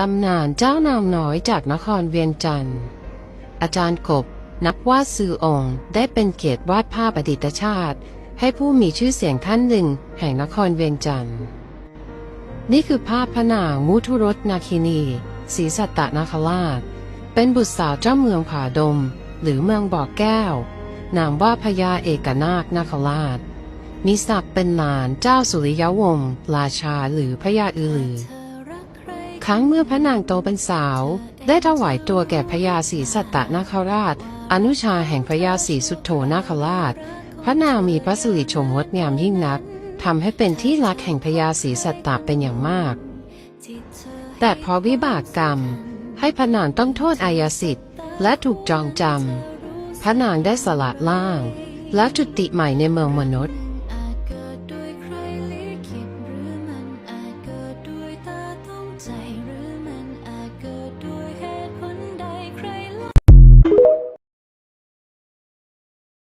ตำนานเจ้านางน้อยจากนครเวียงจันทร์ อาจารย์กบ นักวาดซือองค์ได้เป็นเกียรติวาดภาพอดีตชาติ ให้ผู้มีชื่อเสียงท่านหนึ่งแห่งนครเวียงจันทร์ นี่คือภาพพระนางมุทุรสนาคินีศรีสัตตนาคราช เป็นบุตรสาวเจ้าเมืองผาดม หรือเมืองบ่อแก้ว นามว่าพญาเอกนาคนาคราช มีศักดิ์เป็นหลานเจ้าสุริยวงศ์ราชาหรือพญาอือลือ ครั้งเมื่อพระนางโตเป็นสาว ได้ถวายตัวแก่พญาศรีสัตตนาคราช อนุชาแห่งพญาศรีสุโธนาคราช พระนางมีพระสิริโฉมงดงามยิ่งนักทำให้เป็นที่รักแห่งพญาศรีสัตตเป็นอย่างมาก แต่พอวิบากกรรม ให้พระนางต้องโทษอายาสิทธิ์ และถูกจองจำพระนางได้สละล่าง และจุติใหม่ในเมืองมนุษย์